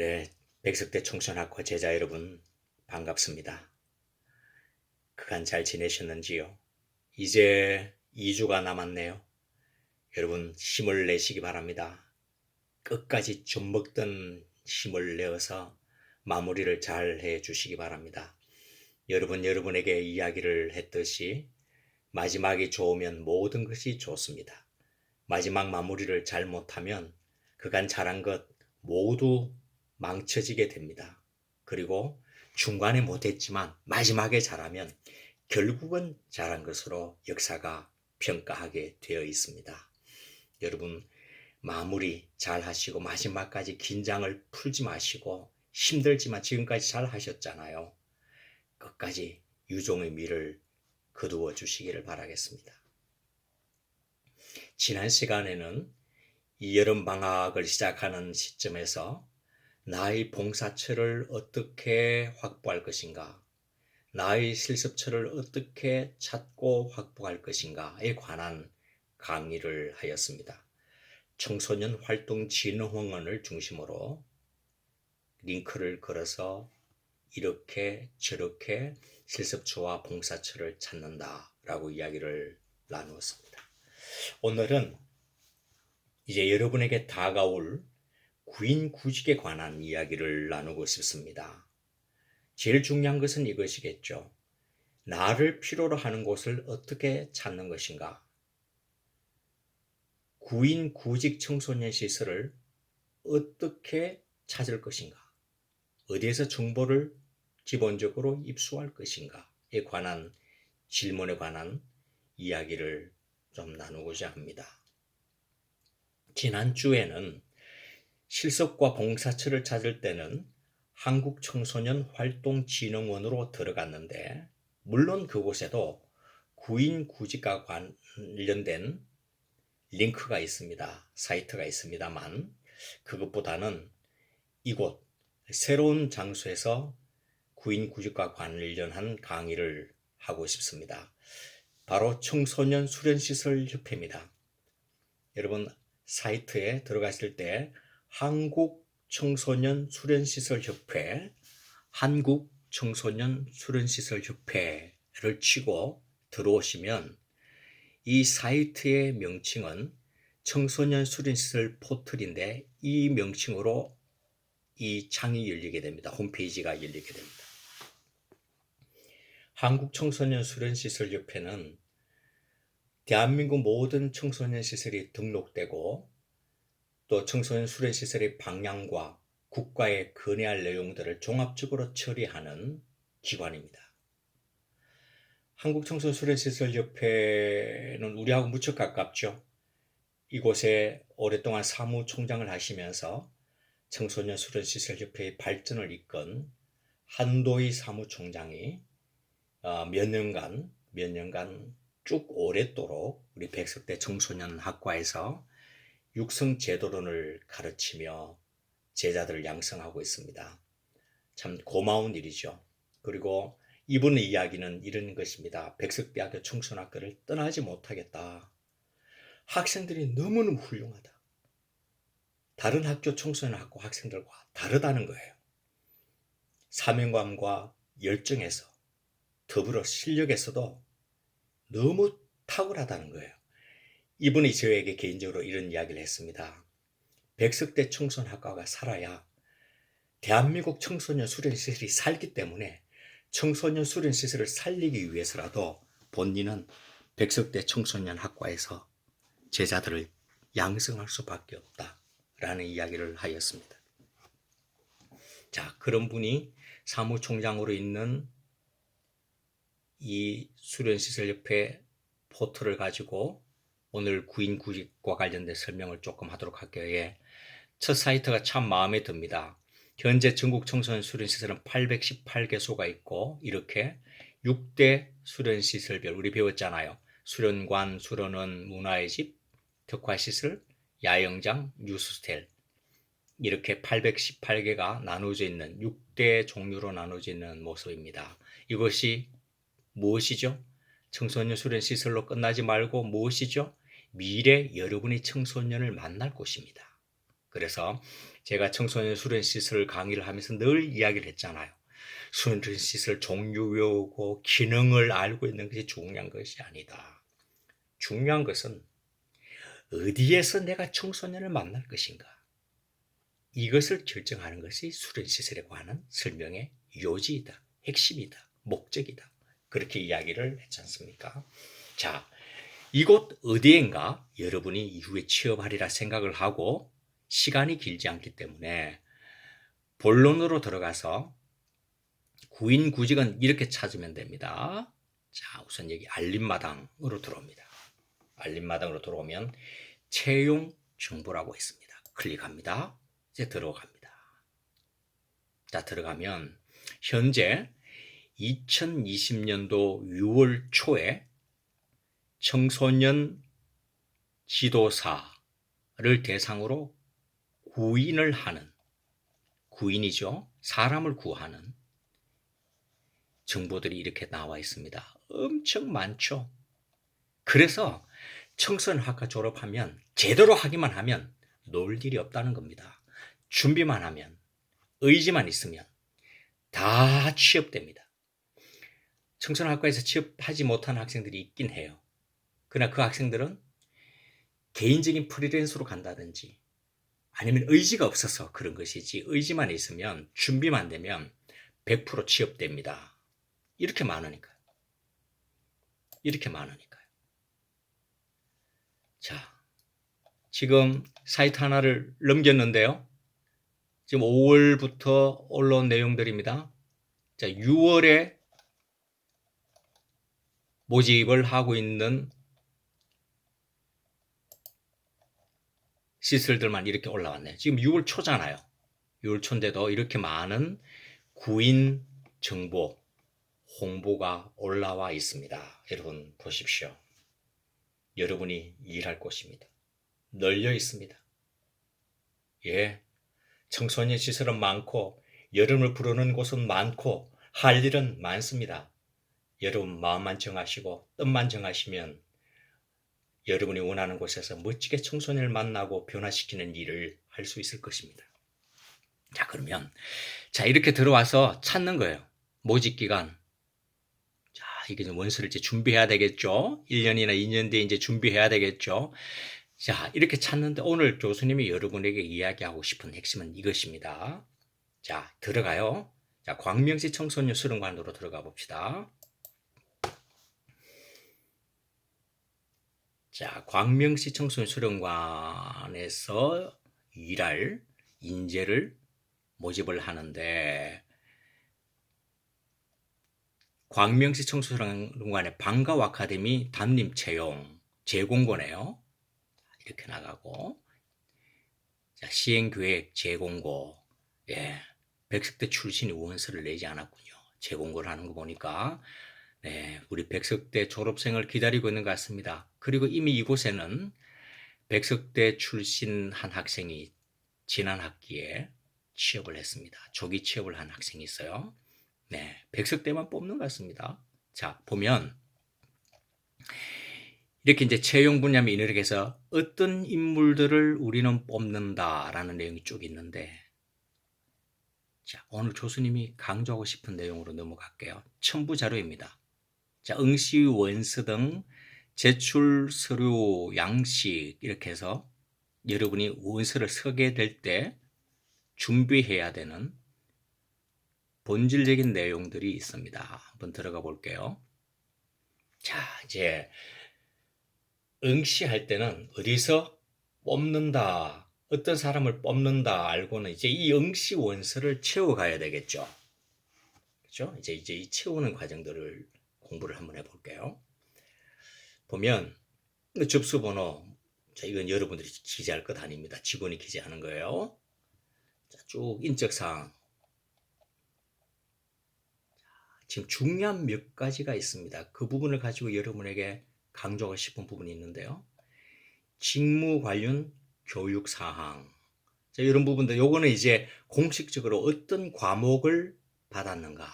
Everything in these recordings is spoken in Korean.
네, 백석대 청소년학과 제자 여러분 반갑습니다. 그간 잘 지내셨는지요? 이제 2주가 남았네요. 여러분 힘을 내시기 바랍니다. 끝까지 좀 먹던 힘을 내어서 마무리를 잘 해 주시기 바랍니다. 여러분 여러분에게 이야기를 했듯이 마지막이 좋으면 모든 것이 좋습니다. 마지막 마무리를 잘 못하면 그간 잘한 것 모두 망쳐지게 됩니다. 그리고 중간에 못했지만 마지막에 잘하면 결국은 잘한 것으로 역사가 평가하게 되어 있습니다. 여러분, 마무리 잘 하시고 마지막까지 긴장을 풀지 마시고 힘들지만 지금까지 잘 하셨잖아요. 끝까지 유종의 미를 거두어 주시기를 바라겠습니다. 지난 시간에는 이 여름 방학을 시작하는 시점에서 나의 봉사처를 어떻게 확보할 것인가, 나의 실습처를 어떻게 찾고 확보할 것인가에 관한 강의를 하였습니다. 청소년 활동 진흥원을 중심으로 링크를 걸어서 이렇게 저렇게 실습처와 봉사처를 찾는다라고 이야기를 나누었습니다. 오늘은 이제 여러분에게 다가올 구인 구직에 관한 이야기를 나누고 싶습니다. 제일 중요한 것은 이것이겠죠. 나를 필요로 하는 곳을 어떻게 찾는 것인가? 구인 구직 청소년 시설을 어떻게 찾을 것인가? 어디에서 정보를 기본적으로 입수할 것인가에 관한 질문에 관한 이야기를 좀 나누고자 합니다. 지난주에는 실습과 봉사처를 찾을 때는 한국청소년활동진흥원으로 들어갔는데 물론 그곳에도 구인 구직과 관련된 링크가 있습니다. 사이트가 있습니다만 그것보다는 이곳 새로운 장소에서 구인 구직과 관련한 강의를 하고 싶습니다. 바로 청소년 수련시설 협회입니다. 여러분 사이트에 들어갔을 때 한국 청소년 수련시설 협회, 한국 청소년 수련시설 협회를 치고 들어오시면 이 사이트의 명칭은 청소년 수련시설 포털인데 이 명칭으로 이 창이 열리게 됩니다. 홈페이지가 열리게 됩니다. 한국 청소년 수련시설 협회는 대한민국 모든 청소년 시설이 등록되고 또 청소년 수련 시설의 방향과 국가에 건의할 내용들을 종합적으로 처리하는 기관입니다. 한국청소년 수련시설협회는 우리하고 무척 가깝죠. 이곳에 오랫동안 사무총장을 하시면서 청소년 수련시설협회의 발전을 이끈 한도희 사무총장이 어, 몇 년간 몇 년간 쭉 오랫도록 우리 백석대 청소년 학과에서 육성 제도론을 가르치며 제자들을 양성하고 있습니다. 참 고마운 일이죠. 그리고 이분의 이야기는 이런 것입니다. 백석대학교 청소년학교를 떠나지 못하겠다. 학생들이 너무너무 훌륭하다. 다른 학교 청소년학교 학생들과 다르다는 거예요. 사명감과 열정에서 더불어 실력에서도 너무 탁월하다는 거예요. 이분이 저에게 개인적으로 이런 이야기를 했습니다. 백석대 청소년 학과가 살아야 대한민국 청소년 수련 시설이 살기 때문에 청소년 수련 시설을 살리기 위해서라도 본인은 백석대 청소년 학과에서 제자들을 양성할 수밖에 없다라는 이야기를 하였습니다. 자, 그런 분이 사무총장으로 있는 이 수련시설협회 포털을 가지고 오늘 구인 구직과 관련된 설명을 조금 하도록 할게요. 예. 첫 사이트가 참 마음에 듭니다. 현재 전국 청소년 수련시설은 818개소가 있고 이렇게 6대 수련시설별 우리 배웠잖아요. 수련관, 수련원, 문화의 집, 특화시설, 야영장, 뉴스스텔 이렇게 818개가 나눠져 있는 6대 종류로 나눠져 있는 모습입니다. 이것이 무엇이죠? 청소년 수련 시설로 끝나지 말고 무엇이죠? 미래 여러분이 청소년을 만날 곳입니다. 그래서 제가 청소년 수련 시설 강의를 하면서 늘 이야기를 했잖아요. 수련 시설 종류 외우고 기능을 알고 있는 것이 중요한 것이 아니다. 중요한 것은 어디에서 내가 청소년을 만날 것인가. 이것을 결정하는 것이 수련 시설에 관한 설명의 요지이다. 핵심이다. 목적이다. 그렇게 이야기를 했지 않습니까? 자, 이곳 어디엔가 여러분이 이후에 취업하리라 생각을 하고 시간이 길지 않기 때문에 본론으로 들어가서 구인 구직은 이렇게 찾으면 됩니다. 자, 우선 여기 알림마당으로 들어옵니다. 알림마당으로 들어오면 채용 정보라고 있습니다. 클릭합니다. 이제 들어갑니다. 자, 들어가면 현재 2020년도 6월 초에 청소년 지도사를 대상으로 구인을 하는 구인이죠. 사람을 구하는 정보들이 이렇게 나와 있습니다. 엄청 많죠. 그래서 청소년학과 졸업하면 제대로 하기만 하면 놀 일이 없다는 겁니다. 준비만 하면 의지만 있으면 다 취업됩니다. 청소년학과에서 취업하지 못한 학생들이 있긴 해요. 그러나 그 학생들은 개인적인 프리랜서로 간다든지 아니면 의지가 없어서 그런 것이지 의지만 있으면 준비만 되면 100% 취업됩니다. 이렇게 많으니까요. 이렇게 많으니까요. 자, 지금 사이트 하나를 넘겼는데요. 지금 5월부터 올라온 내용들입니다. 자, 6월에 모집을 하고 있는 시설들만 이렇게 올라왔네요. 지금 6월 초잖아요. 6월 초인데도 이렇게 많은 구인 정보, 홍보가 올라와 있습니다. 여러분 보십시오. 여러분이 일할 곳입니다. 널려 있습니다. 예. 청소년 시설은 많고, 여름을 부르는 곳은 많고, 할 일은 많습니다. 여러분 마음만 정하시고, 뜻만 정하시면 여러분이 원하는 곳에서 멋지게 청소년을 만나고 변화시키는 일을 할 수 있을 것입니다. 자, 그러면, 자, 이렇게 들어와서 찾는 거예요. 모집 기간. 자, 이게 좀 원서를 이제 준비해야 되겠죠? 1년이나 2년 뒤에 이제 준비해야 되겠죠? 자, 이렇게 찾는데 오늘 교수님이 여러분에게 이야기하고 싶은 핵심은 이것입니다. 자, 들어가요. 자, 광명시 청소년 수련관으로 들어가 봅시다. 자, 광명시 청소년 수련관에서 일할 인재를 모집을 하는데 광명시 청소년관의 방과후 아카데미 담임 채용 재공고네요. 이렇게 나가고 자, 시행계획 재공고 예, 백석대 출신이 원서를 내지 않았군요. 재공고를 하는 거 보니까 네, 우리 백석대 졸업생을 기다리고 있는 것 같습니다. 그리고 이미 이곳에는 백석대 출신 한 학생이 지난 학기에 취업을 했습니다. 조기 취업을 한 학생이 있어요. 네, 백석대만 뽑는 것 같습니다. 자, 보면 이렇게 이제 채용 분야면 이렇게 해서 어떤 인물들을 우리는 뽑는다라는 내용이 쭉 있는데 자, 오늘 교수님이 강조하고 싶은 내용으로 넘어갈게요. 첨부 자료입니다. 자, 응시 원서 등 제출 서류 양식 이렇게 해서 여러분이 원서를 쓰게 될 때 준비해야 되는 본질적인 내용들이 있습니다. 한번 들어가 볼게요. 자, 이제 응시할 때는 어디서 뽑는다, 어떤 사람을 뽑는다 알고는 이제 이 응시 원서를 채워가야 되겠죠. 그렇죠? 이제 이제 이 채우는 과정들을 공부를 한번 해볼게요. 보면 접수 번호, 자 이건 여러분들이 기재할 것 아닙니다. 직원이 기재하는 거예요. 자, 쭉 인적 사항. 지금 중요한 몇 가지가 있습니다. 그 부분을 가지고 여러분에게 강조하고 싶은 부분이 있는데요. 직무 관련 교육 사항. 자, 이런 부분들, 요거는 이제 공식적으로 어떤 과목을 받았는가.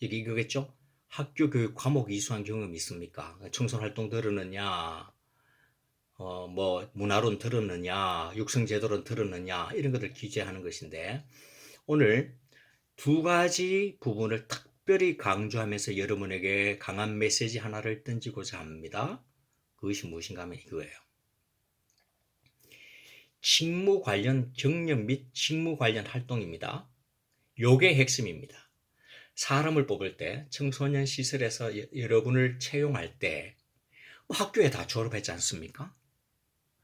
이게 이거겠죠? 학교 교육 과목 이수한 경험이 있습니까? 청소년 활동 들으느냐, 어, 뭐 문화론 들었느냐, 육성제도론 들었느냐 이런 것들 기재하는 것인데 오늘 두 가지 부분을 특별히 강조하면서 여러분에게 강한 메시지 하나를 던지고자 합니다. 그것이 무엇인가 하면 이거예요. 직무 관련 경력 및 직무 관련 활동입니다. 요게 핵심입니다. 사람을 뽑을 때 청소년 시설에서 여, 여러분을 채용할 때 뭐 학교에 다 졸업했지 않습니까?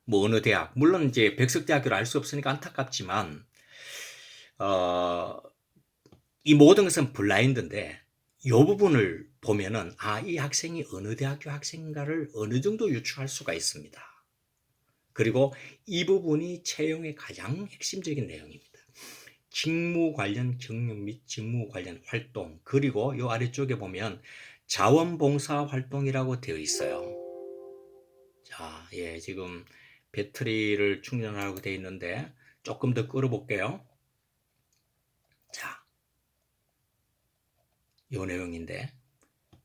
뭐 어느 대학 물론 이제 백석대학교를 알 수 없으니까 안타깝지만 어, 이 모든 것은 블라인드인데 이 부분을 보면은 아 이 학생이 어느 대학교 학생인가를 어느 정도 유추할 수가 있습니다. 그리고 이 부분이 채용의 가장 핵심적인 내용입니다. 직무 관련 경력 및 직무 관련 활동 그리고 요 아래쪽에 보면 자원봉사 활동이라고 되어 있어요. 자, 예, 지금 배터리를 충전하고 되어 있는데 조금 더 끌어볼게요. 자, 요 내용인데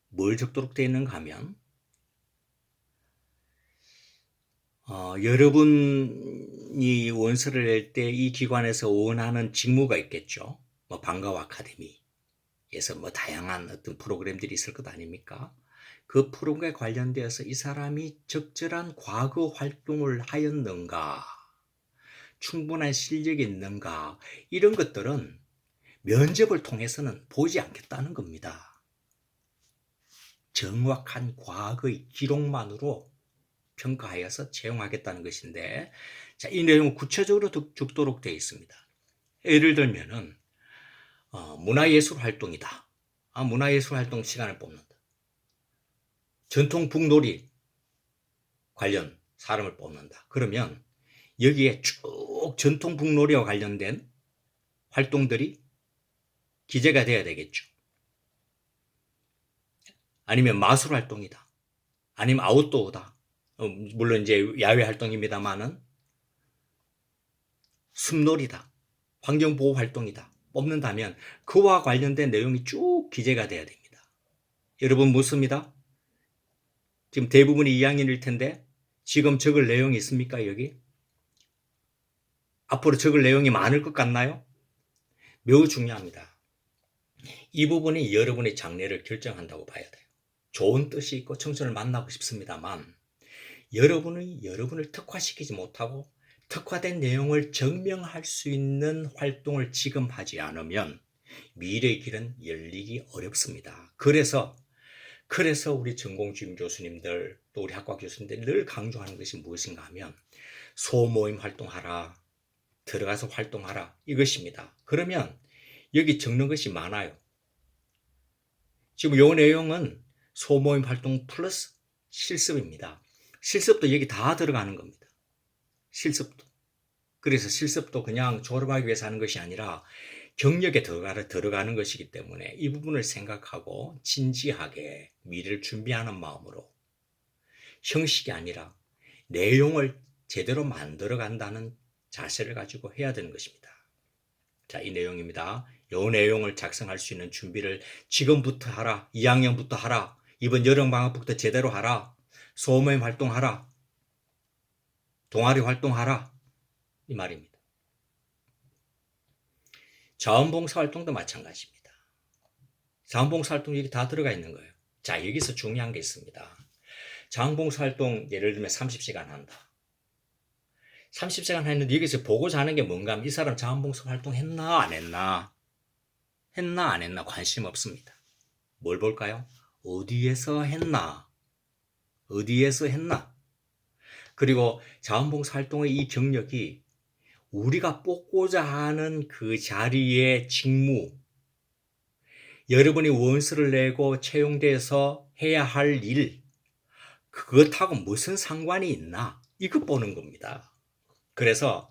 뭘 적도록 되어 있는가 하면 어, 여러분이 원서를 낼 때 이 기관에서 원하는 직무가 있겠죠. 뭐 방과후 아카데미에서 뭐 다양한 어떤 프로그램들이 있을 것 아닙니까? 그 프로그램에 관련되어서 이 사람이 적절한 과거 활동을 하였는가, 충분한 실력이 있는가, 이런 것들은 면접을 통해서는 보지 않겠다는 겁니다. 정확한 과거의 기록만으로 평가하여서 채용하겠다는 것인데, 자, 이 내용은 구체적으로 죽도록 되어 있습니다. 예를 들면은, 어, 문화예술 활동이다. 아, 문화예술 활동 시간을 뽑는다. 전통 북놀이 관련 사람을 뽑는다. 그러면 여기에 쭉 전통 북놀이와 관련된 활동들이 기재가 돼야 되겠죠. 아니면 마술 활동이다. 아니면 아웃도어다. 어, 물론 이제 야외 활동입니다만은 숲놀이다. 환경보호 활동이다. 뽑는다면 그와 관련된 내용이 쭉 기재가 돼야 됩니다. 여러분 묻습니다. 지금 대부분이 2학년일 텐데 지금 적을 내용이 있습니까 여기? 앞으로 적을 내용이 많을 것 같나요? 매우 중요합니다. 이 부분이 여러분의 장래를 결정한다고 봐야 돼요. 좋은 뜻이 있고 청소년을 만나고 싶습니다만 여러분이 여러분을 특화시키지 못하고 특화된 내용을 증명할 수 있는 활동을 지금 하지 않으면 미래의 길은 열리기 어렵습니다. 그래서 그래서 우리 전공주임 교수님들 또 우리 학과 교수님들 늘 강조하는 것이 무엇인가 하면 소모임 활동하라. 들어가서 활동하라. 이것입니다. 그러면 여기 적는 것이 많아요. 지금 요 내용은 소모임 활동 플러스 실습입니다. 실습도 여기 다 들어가는 겁니다. 실습도. 그래서 실습도 그냥 졸업하기 위해서 하는 것이 아니라 경력에 들어가, 들어가는 것이기 때문에 이 부분을 생각하고 진지하게 미래를 준비하는 마음으로 형식이 아니라 내용을 제대로 만들어 간다는 자세를 가지고 해야 되는 것입니다. 자, 이 내용입니다. 이 내용을 작성할 수 있는 준비를 지금부터 하라. 2학년부터 하라. 이번 여름 방학부터 제대로 하라. 소모임 활동하라. 동아리 활동하라. 이 말입니다. 자원봉사 활동도 마찬가지입니다. 자원봉사 활동 여기 다 들어가 있는 거예요. 자, 여기서 중요한 게 있습니다. 자원봉사 활동 예를 들면 30시간 한다. 30시간 했는데 여기서 보고자 하는 게 뭔가 하면 이 사람 자원봉사 활동 했나 안 했나 했나 안 했나 관심 없습니다. 뭘 볼까요? 어디에서 했나 어디에서 했나 그리고 자원봉사 활동의 이 경력이 우리가 뽑고자 하는 그 자리의 직무, 여러분이 원서를 내고 채용돼서 해야 할 일, 그것하고 무슨 상관이 있나? 이거 보는 겁니다. 그래서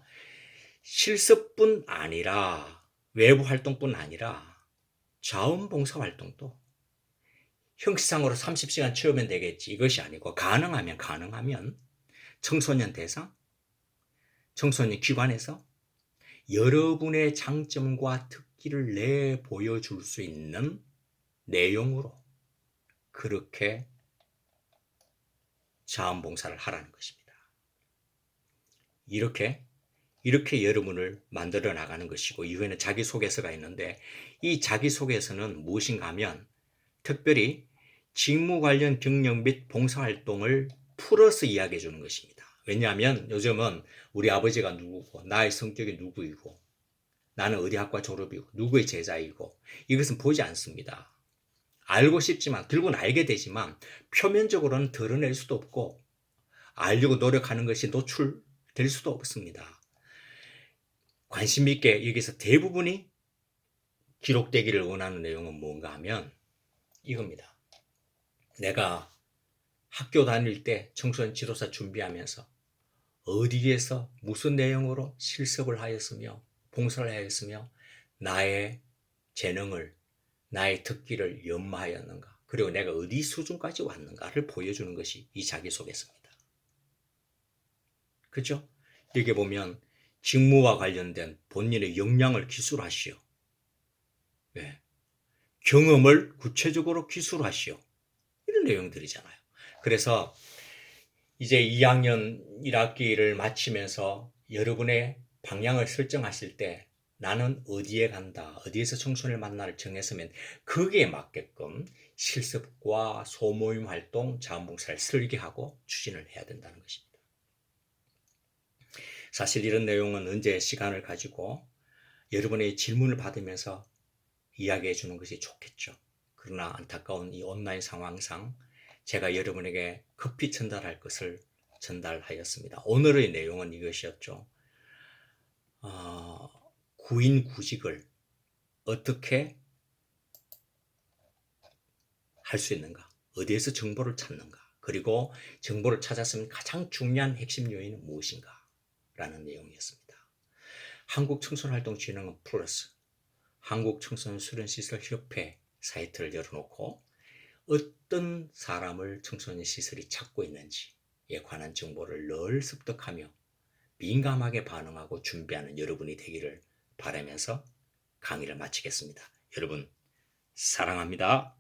실습뿐 아니라 외부 활동뿐 아니라 자원봉사 활동도 형식상으로 30시간 채우면 되겠지 이것이 아니고 가능하면 가능하면 청소년 대상 청소년 기관에서 여러분의 장점과 특기를 내 보여줄 수 있는 내용으로 그렇게 자원봉사를 하라는 것입니다. 이렇게 이렇게 여러분을 만들어 나가는 것이고 이후에는 자기소개서가 있는데 이 자기소개서는 무엇인가 하면 특별히 직무 관련 경력 및 봉사활동을 풀어서 이야기해 주는 것입니다. 왜냐하면 요즘은 우리 아버지가 누구고 나의 성격이 누구이고 나는 어디 학과 졸업이고 누구의 제자이고 이것은 보지 않습니다. 알고 싶지만 결국은 알게 되지만 표면적으로는 드러낼 수도 없고 알려고 노력하는 것이 노출될 수도 없습니다. 관심 있게 여기서 대부분이 기록되기를 원하는 내용은 뭔가 하면 이겁니다. 내가 학교 다닐 때 청소년 지도사 준비하면서 어디에서 무슨 내용으로 실습을 하였으며 봉사를 하였으며 나의 재능을 나의 특기를 연마하였는가 그리고 내가 어디 수준까지 왔는가를 보여주는 것이 이 자기소개서입니다. 그죠? 여기 보면 직무와 관련된 본인의 역량을 기술하시오. 예. 경험을 구체적으로 기술하시오. 이런 내용들이잖아요. 그래서 이제 2학년 1학기를 마치면서 여러분의 방향을 설정하실 때 나는 어디에 간다, 어디에서 청소년을 만나를 정했으면 거기에 맞게끔 실습과 소모임 활동, 자원봉사를 설계하고 추진을 해야 된다는 것입니다. 사실 이런 내용은 언제 시간을 가지고 여러분의 질문을 받으면서 이야기해 주는 것이 좋겠죠. 그러나 안타까운 이 온라인 상황상 제가 여러분에게 급히 전달할 것을 전달하였습니다. 오늘의 내용은 이것이었죠. 어, 구인 구직을 어떻게 할 수 있는가? 어디에서 정보를 찾는가? 그리고 정보를 찾았으면 가장 중요한 핵심 요인은 무엇인가? 라는 내용이었습니다. 한국청소년활동진흥원 플러스 한국청소년수련시설협회 사이트를 열어놓고 어떤 사람을 청소년 시설이 찾고 있는지에 관한 정보를 늘 습득하며 민감하게 반응하고 준비하는 여러분이 되기를 바라면서 강의를 마치겠습니다. 여러분, 사랑합니다.